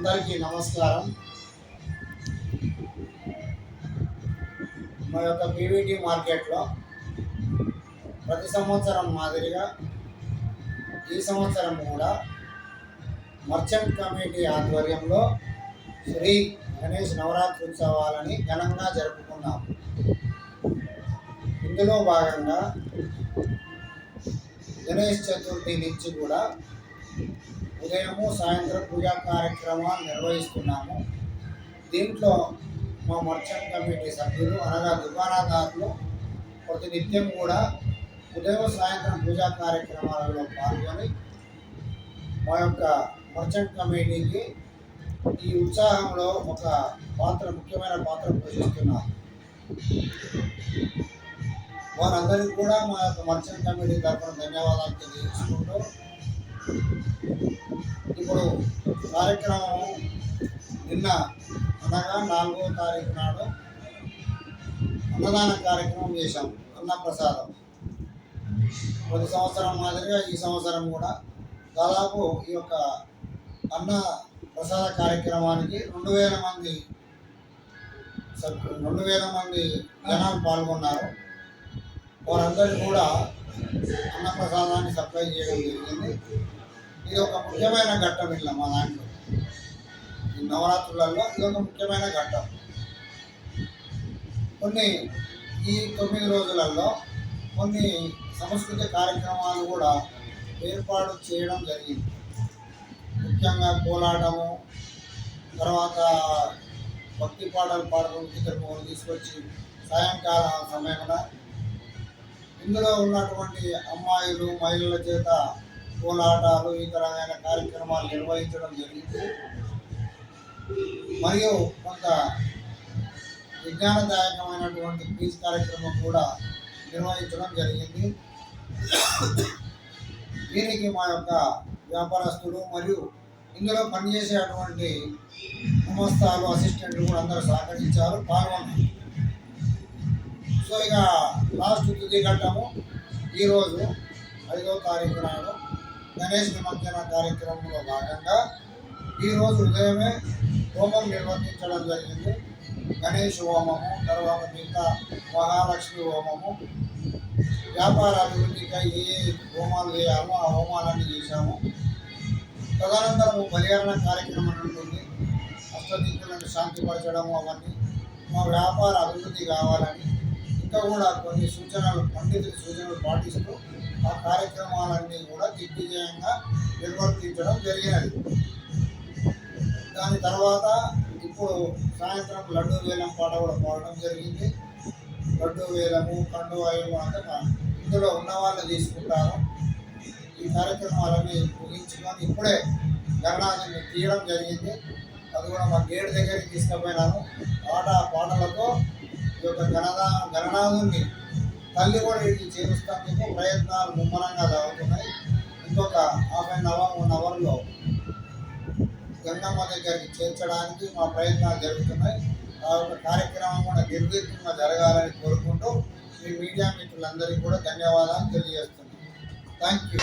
అందరికీ నమస్కారం. మా యొక్క పీవీటీ మార్కెట్లో ప్రతి సంవత్సరం మాదిరిగా ఈ సంవత్సరం కూడా మర్చెంట్ కమిటీ ఆధ్వర్యంలో శ్రీ గణేష్ నవరాత్రి ఉత్సవాలని ఘనంగా జరుపుకున్నాం. ఇందులో భాగంగా గణేష్ చతుర్థి నుంచి కూడా ఉదయము సాయంత్రం పూజా కార్యక్రమాలు నిర్వహిస్తున్నాము. దీంట్లో మా మర్చెంట్ కమిటీ సభ్యులు అనగా దుకాణదారులు ప్రతినిత్యం కూడా ఉదయం సాయంత్రం పూజా కార్యక్రమాలలో పాల్గొని మా యొక్క మర్చెంట్ కమిటీకి ఈ ఉత్సాహంలో ఒక పాత్ర ముఖ్యమైన పాత్ర పోషిస్తున్నారు వారందరికీ కూడా మా యొక్క మర్చెంట్ కమిటీ తరఫున ధన్యవాదాలు తెలియజేసుకుంటూ ఇప్పుడు కార్యక్రమం నిన్న అనగా నాలుగో తారీఖు నాడు అన్నదాన కార్యక్రమం చేశాం అన్నప్రసాదం. ప్రతి సంవత్సరం మాదిరిగా ఈ సంవత్సరం కూడా దాదాపు ఈ యొక్క అన్న ప్రసాద కార్యక్రమానికి రెండు వేల మంది రెండు వేల మంది జనాలు పాల్గొన్నారు. వారందరూ కూడా అన్న ప్రసాదాన్ని సప్లై చేయడం జరిగింది. ఇది ఒక ముఖ్యమైన ఘట్టం ఇలా మా దాంట్లో. ఈ నవరాత్రులలో ఇది ఒక ముఖ్యమైన ఘట్టం. కొన్ని ఈ తొమ్మిది రోజులలో కొన్ని సంస్కృతి కార్యక్రమాలు కూడా ఏర్పాటు చేయడం జరిగింది. ముఖ్యంగా కోలాటము తర్వాత భక్తి పాటలు పాడడం ఇతరు తీసుకొచ్చి సాయంకాల సమయంలో ఇందులో ఉన్నటువంటి అమ్మాయిలు మహిళల చేత కోలాటాలు ఇతరమైన కార్యక్రమాలు నిర్వహించడం జరిగింది. మరియు కొంత విజ్ఞానదాయకమైనటువంటి క్విజ్ కార్యక్రమం కూడా నిర్వహించడం జరిగింది. దీనికి మా యొక్క వ్యాపారస్తులు మరియు ఇందులో పనిచేసేటువంటి సంస్థలు అసిస్టెంట్లు కూడా అందరూ సహకరించారు పాల్గొన్నారు. సో ఇక లాస్ట్ తుది ఘట్టము ఈరోజు ఐదో తారీఖు నాడు. గణేష్ నిమజ్జన కార్యక్రమంలో భాగంగా ఈరోజు ఉదయమే హోమం నిర్వర్తించడం జరిగింది. గణేష్ హోమము తర్వాత మిగతా మహాలక్ష్మి హోమము. వ్యాపార అభివృద్ధికై ఏ హోమాలు చేయాలో ఆ హోమాలన్నీ చేశాము. తదనంతరము బలిహరణ కార్యక్రమం ఉంటుంది. అష్టదిక్కులను శాంతిపరచడము అవన్నీ. మా వ్యాపార అభివృద్ధి కావాలని ఇంకా కూడా కొన్ని సూచనలు పండితుల సూచనలు పాటిస్తూ ఆ కార్యక్రమాలన్నీ కూడా దిగ్విజయంగా నిర్వర్తించడం జరిగినది. దాని తర్వాత ఇప్పుడు సాయంత్రం లడ్డు వేలం పాట కూడా పాడడం జరిగింది. లడ్డు వేలము కండు వేలము అంటే ఇందులో ఉన్న వాళ్ళు తీసుకుంటారు. ఈ కార్యక్రమాలన్నీ ముగించుకొని ఇప్పుడే గణనాథుని తీయడం జరిగింది. అది కూడా మా గేట్ దగ్గరికి తీసుకుపోయినాను పాట గణనా తల్లి కూడా వీటిని చేరుస్తానికి ప్రయత్నాలు ముమ్మరంగా జరుగుతున్నాయి. ఇంకొక హాఫ్ అన్ అవర్ వన్ అవర్లో గంగమ్మ దగ్గరికి చేర్చడానికి మా ప్రయత్నాలు జరుగుతున్నాయి. ఆ యొక్క కార్యక్రమం కూడా నిర్దిష్టంగా జరగాలని కోరుకుంటూ మీ మీడియా మిత్రులందరికీ కూడా ధన్యవాదాలు తెలియజేస్తున్నాను. Thank you